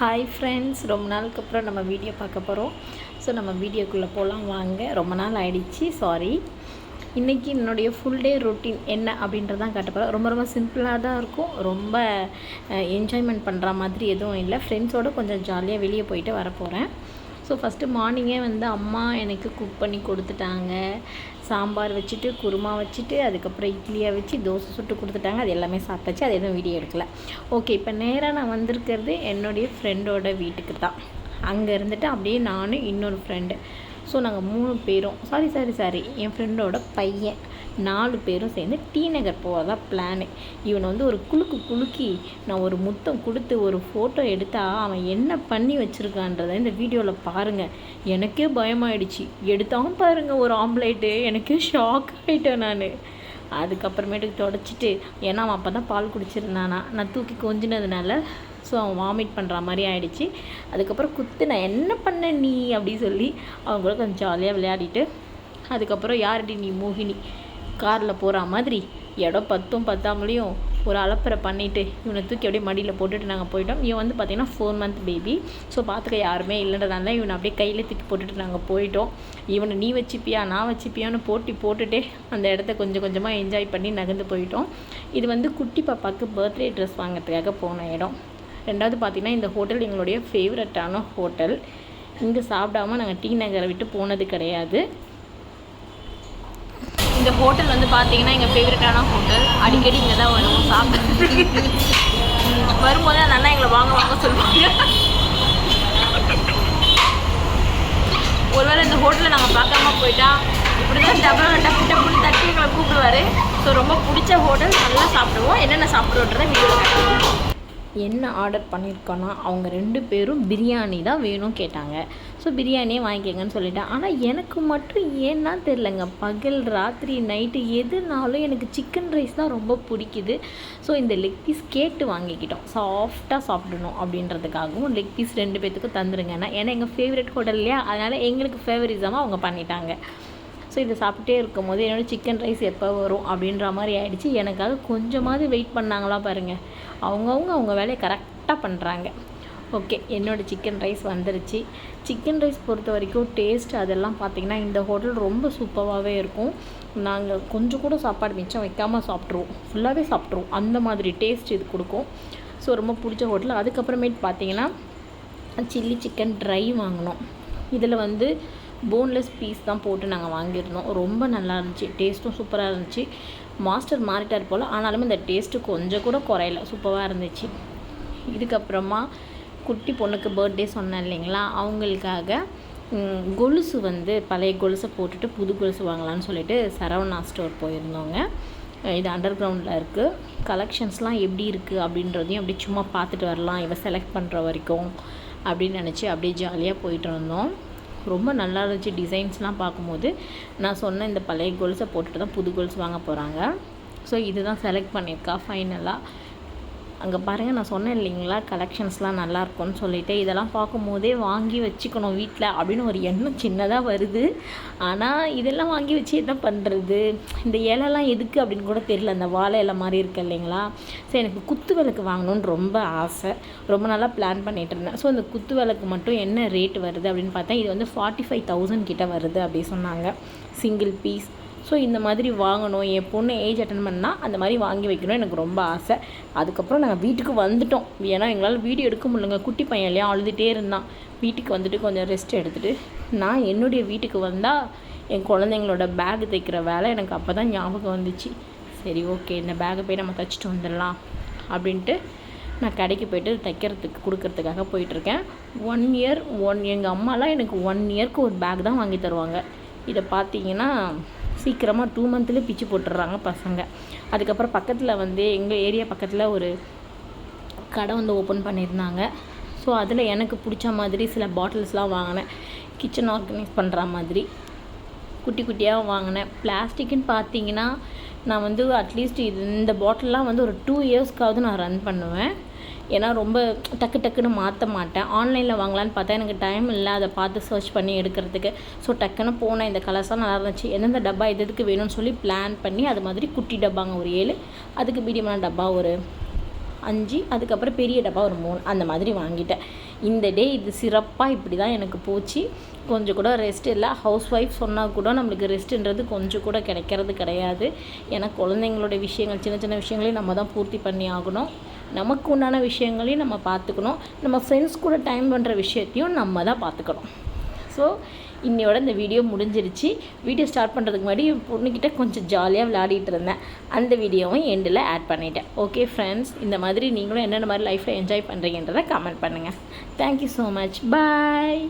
Hi friends ரொம்ப நாளுக்கு அப்புறம் நம்ம வீடியோ பார்க்க போகிறோம் ஸோ நம்ம வீடியோக்குள்ளே போகலாம் வாங்க. ரொம்ப நாள் ஆயிடுச்சு. சாரி இன்றைக்கி என்னுடைய ஃபுல் டே ரொட்டீன் என்ன அப்படின்றதான் காட்ட போகிறேன் ரொம்ப ரொம்ப சிம்பிளாக தான் இருக்கும். ரொம்ப என்ஜாய்மெண்ட் பண்ணுற மாதிரி எதுவும் இல்லை. ஃப்ரெண்ட்ஸோடு கொஞ்சம் ஜாலியாக வெளியே போயிட்டு வர போகிறேன் ஸோ ஃபஸ்ட்டு மார்னிங்கே வந்து அம்மா எனக்கு குக் பண்ணி கொடுத்துட்டாங்க. சாம்பார் வச்சுட்டு குருமா வச்சுட்டு அதுக்கப்புறம் இட்லியை வச்சு தோசை சுட்டு கொடுத்துட்டாங்க. அது எல்லாமே சாப்பிட்டாச்சு. அது எதுவும் வீடியோ எடுக்கல. ஓகே இப்போ நேராக நான் வந்திருக்கிறது என்னுடைய ஃப்ரெண்டோட வீட்டுக்கு தான். அங்கே இருந்துட்டு அப்படியே நானும் இன்னொரு ஃப்ரெண்டு ஸோ நாங்கள் மூணு பேரும். சாரி சாரி சாரி என் ஃப்ரெண்டோட பையன். நாலு பேரும் சேர்ந்து டி நகர் போகிறதா பிளானு இவனை வந்து ஒரு குலுக்கு குலுக்கி நான் ஒரு முத்தம் கொடுத்து ஒரு ஃபோட்டோ எடுத்தால் அவன் என்ன பண்ணி வச்சுருக்கான்றதை இந்த வீடியோவில் பாருங்கள் எனக்கே பயமாயிடுச்சு. எடுத்தாலும் பாருங்கள் ஒரு ஆம்லேட்டு எனக்கே ஷாக் ஆகிட்டேன் நான். அதுக்கப்புறமேட்டுக்கு தொடச்சிட்டு ஏன்னா அவன் அப்போ தான் பால் குடிச்சிருந்தானா. நான் தூக்கி கொஞ்சினதுனால ஸோ அவன் வாமிட் பண்ணுற மாதிரி ஆயிடுச்சு. அதுக்கப்புறம் குத்து நான் என்ன பண்ண நீ? அப்படி சொல்லி அவங்க கூட கொஞ்சம் ஜாலியாக விளையாடிட்டு அதுக்கப்புறம் யார்டி நீ மோகினி? காரில் போகிற மாதிரி இடம் பத்தும் பத்தாமலையும் ஒரு அலப்பறை பண்ணிவிட்டு இவனை தூக்கி அப்படியே மடியில் போட்டுட்டு நாங்கள் போயிட்டோம். இவன் வந்து பார்த்திங்கன்னா ஃபோர் மந்த் பேபி ஸோ பார்த்துக்க யாருமே இல்லைன்றதால இவனை அப்படியே கையில் தூக்கி போட்டுட்டு நாங்கள் போயிட்டோம். இவனை நீ வச்சுப்பியா நான் வச்சுப்பியான்னு போட்டி போட்டுட்டே அந்த இடத்த கொஞ்சம் கொஞ்சமாக என்ஜாய் பண்ணி நகர்ந்து போயிட்டோம். இது வந்து குட்டி பாப்பாவுக்கு பர்த்டே ட்ரெஸ் வாங்கிறதுக்காக போன இடம். ரெண்டாவது பார்த்திங்கன்னா இந்த ஹோட்டல் எங்களுடைய ஃபேவரட்டான ஹோட்டல் இங்கே சாப்பிடாம நாங்கள் டி நகரை விட்டு போனது கிடையாது. இந்த ஹோட்டல் வந்து பார்த்தீங்கன்னா எங்கள் ஃபேவரட்டான ஹோட்டல் அடிக்கடி இங்கே தான் வருவோம் சாப்பிட்டு வரும்போது அந்த அண்ணா எங்களை வாங்க வாங்க சொல்லுவாங்க. ஒருவேளை இந்த ஹோட்டலில் நாங்கள் பார்க்காம போயிட்டா இப்படி தான் டபுள் டப்பு டப்புன்னு தட்டி எங்களை கூப்பிடுவார். ஸோ ரொம்ப பிடிச்ச ஹோட்டல் நல்லா சாப்பிடுவோம். என்னென்ன சாப்பிடுவோன்றதை வீடியோ என்ன ஆர்டர் பண்ணியிருக்கோன்னா அவங்க ரெண்டு பேரும் பிரியாணி தான் வேணும் கேட்டாங்க. ஸோ பிரியாணியே வாங்கிக்கங்கன்னு சொல்லிட்டேன். ஆனால் எனக்கு மட்டும் ஏன்னா தெரிலங்க பகல் ராத்திரி நைட்டு எதுனாலும் எனக்கு சிக்கன் ரைஸ் தான் ரொம்ப பிடிக்குது. ஸோ இந்த லெக் பீஸ் கேட்டு வாங்கிக்கிட்டோம். சாஃப்டாக சாப்பிடணும் அப்படின்றதுக்காகவும் லெக் பீஸ் ரெண்டு பேர்த்துக்கும் தந்துருங்கன்னா ஏன்னா எங்கள் ஃபேவரட் ஹோட்டல் இல்லையா? அதனால் எங்களுக்கு ஃபேவரிசமாக அவங்க பண்ணிட்டாங்க. ஸோ இதை சாப்பிட்டே இருக்கும் போது என்னோடய சிக்கன் ரைஸ் எப்போ வரும் அப்படின்ற மாதிரி ஆகிடுச்சி எனக்காக கொஞ்சமாவது வெயிட் பண்ணாங்களா பாருங்கள் அவங்கவுங்க அவங்க வேலையை கரெக்டாக பண்ணுறாங்க ஓகே என்னோடய சிக்கன் ரைஸ் வந்துருச்சு. சிக்கன் ரைஸ் பொறுத்த வரைக்கும் டேஸ்ட் அதெல்லாம் பார்த்திங்கன்னா இந்த ஹோட்டல் ரொம்ப சூப்பராகவே இருக்கும். நாங்கள் கொஞ்சம் கூட சாப்பாடு மிச்சம் வைக்காமல் சாப்பிட்ருவோம் ஃபுல்லாகவே சாப்பிட்ருவோம் அந்த மாதிரி டேஸ்ட் இது கொடுக்கும். ஸோ ரொம்ப பிடிச்ச ஹோட்டல் அதுக்கப்புறமேட்டு பார்த்தீங்கன்னா சில்லி சிக்கன் ட்ரை வாங்கினோம். இதில் வந்து போன்லெஸ் பீஸ் தான் போட்டு நாங்கள் வாங்கியிருந்தோம். ரொம்ப நல்லா இருந்துச்சு. டேஸ்ட்டும் சூப்பராக இருந்துச்சு. மாஸ்டர் மாறிட்டார் போல். ஆனாலுமே இந்த டேஸ்ட்டு கொஞ்சம் கூட குறையல. சூப்பராக இருந்துச்சு. இதுக்கப்புறமா குட்டி பொண்ணுக்கு பர்த்டே சொன்னேன் இல்லைங்களா? அவங்களுக்காக கொலுசு வந்து பழைய கொலுசை போட்டுட்டு புது கொலுசு வாங்கலாம்னு சொல்லிட்டு சரவணா ஸ்டோர் போயிருந்தோங்க. இது அண்டர் கிரவுண்டில் இருக்குது கலெக்ஷன்ஸ்லாம் எப்படி இருக்குது அப்படின்றதையும் அப்படியே சும்மா பார்த்துட்டு வரலாம். இவ செலக்ட் பண்ணுற வரைக்கும் அப்படின்னு நினச்சி அப்படியே ஜாலியாக போயிட்டு இருந்தோம் ரொம்ப நல்லா இருந்துச்சு டிசைன்ஸ்லாம் பார்க்கும்போது. நான் சொன்ன இந்த பழைய கொலுசை போட்டுட்டு தான் புது கொலுசு வாங்க போகிறாங்க ஸோ இதுதான் செலக்ட் பண்ணியிருக்கா ஃபைனலாக அங்கே பாருங்கள் நான் சொன்னேன் இல்லைங்களா கலெக்ஷன்ஸ்லாம் நல்லாயிருக்கும்னு சொல்லிவிட்டு இதெல்லாம் பார்க்கும்போதே வாங்கி வச்சுக்கணும் வீட்டில் அப்படின்னு ஒரு எண்ணம் சின்னதாக வருது. ஆனால் இதெல்லாம் வாங்கி வச்சு என்ன பண்ணுறது இந்த இலைலாம் எதுக்கு அப்படின்னு கூட தெரியல. அந்த வாழை இலை மாதிரி இருக்கு இல்லைங்களா? ஸோ எனக்கு குத்து விளக்கு வாங்கணுன்னு ரொம்ப ஆசை. ரொம்ப நாளாக பிளான் பண்ணிகிட்டு இருந்தேன். ஸோ அந்த குத்து விளக்கு மட்டும் என்ன ரேட் வருது அப்படின்னு பார்த்தா இது வந்து ஃபார்ட்டி ஃபைவ் தௌசண்ட் கிட்ட வருது அப்படி சொன்னாங்க. சிங்கிள் பீஸ் ஸோ இந்த மாதிரி வாங்கணும். என் பொண்ணு ஏஜ் அட்டன் பண்ணால் அந்த மாதிரி வாங்கி வைக்கணும் எனக்கு ரொம்ப ஆசை. அதுக்கப்புறம் நாங்கள் வீட்டுக்கு வந்துட்டோம். ஏன்னா எங்களால் வீடியோ எடுக்க முடியலங்க. குட்டி பையன் இல்லையா? அழுதுகிட்டே இருந்தான். வீட்டுக்கு வந்துட்டு கொஞ்சம் ரெஸ்ட் எடுத்துகிட்டு நான் என்னுடைய வீட்டுக்கு வந்தால் என் குழந்தைங்களோட பேக் தைக்கிற வேலை எனக்கு அப்போ தான் ஞாபகம் வந்துச்சு. சரி ஓகே இந்த பேக்கை போய் நம்ம தைச்சிட்டு வந்துடலாம் அப்படின்ட்டு நான் கடைக்கு போய்ட்டு தைக்கிறதுக்கு கொடுக்கறதுக்காக போயிட்டுருக்கேன். ஒன் இயர் ஒன் எங்கள் அம்மாலாம் எனக்கு ஒன் இயர்க்கு ஒரு பேக் தான் வாங்கி தருவாங்க. இதை பார்த்தீங்கன்னா சீக்கிரமாக டூ மந்த்லேயே பிச்சு போட்டுடுறாங்க பசங்க. அதுக்கப்புறம் பக்கத்தில் வந்து எங்கள் ஏரியா பக்கத்தில் ஒரு கடை வந்து ஓப்பன் பண்ணியிருந்தாங்க ஸோ அதில் எனக்கு பிடிச்ச மாதிரி சில பாட்டில்ஸ்லாம் வாங்கினேன். கிச்சன் ஆர்கனைஸ் பண்ணுற மாதிரி. குட்டி குட்டியாக வாங்கினேன். பிளாஸ்டிக்குன்னு பார்த்தீங்கன்னா நான் வந்து அட்லீஸ்ட் இது இந்த பாட்டிலெலாம் வந்து ஒரு டூ இயர்ஸ்க்காவது நான் ரன் பண்ணுவேன். ஏன்னா ரொம்ப டக்கு டக்குன்னு மாற்ற மாட்டேன். ஆன்லைனில் வாங்கலான்னு பார்த்தா எனக்கு டைம் இல்லை. அதை பார்த்து சர்ச் பண்ணி எடுக்கிறதுக்கு. ஸோ டக்குன்னு போனேன். இந்த கலர்ஸ்லாம் நல்லா இருந்துச்சு. எந்தெந்த டப்பா எது எதுக்கு வேணும்னு சொல்லி பிளான் பண்ணி அது மாதிரி குட்டி டப்பாங்க ஒரு ஏழு. அதுக்கு மீடியமான டப்பா ஒரு அஞ்சு. அதுக்கப்புறம் பெரிய டப்பா ஒரு மூணு. அந்த மாதிரி வாங்கிட்டேன். இந்த டே இது சிறப்பாக இப்படி தான் எனக்கு போச்சு. கொஞ்சம் கூட ரெஸ்ட் இல்லை. ஹவுஸ் ஒய்ஃப் சொன்னால் கூட நம்மளுக்கு ரெஸ்ட்டுன்றது கொஞ்சம் கூட கிடைக்கிறது கிடையாது. ஏன்னா குழந்தைங்களோட விஷயங்கள் சின்ன சின்ன விஷயங்களையும் நம்ம தான் பூர்த்தி பண்ணி ஆகணும். நமக்கு உண்டான விஷயங்களையும் நம்ம பார்த்துக்கணும். நம்ம ஃப்ரெண்ட்ஸ் கூட டைம் பண்ணுற விஷயத்தையும் நம்ம தான் பார்த்துக்கணும். ஸோ இன்னையோட இந்த வீடியோ முடிஞ்சிருச்சு. வீடியோ ஸ்டார்ட் பண்ணுறதுக்கு முன்னாடி என் பொண்ணுக்கிட்ட கொஞ்சம் ஜாலியாக விளையாடிட்டு இருந்தேன். அந்த வீடியோவும் எண்டில் ஆட் பண்ணிட்டேன். ஓகே ஃப்ரெண்ட்ஸ் இந்த மாதிரி நீங்களும் என்னென்ன மாதிரி லைஃப்பில் என்ஜாய் பண்ணுறீங்கன்றதை கமெண்ட் பண்ணுங்கள் thank you so much bye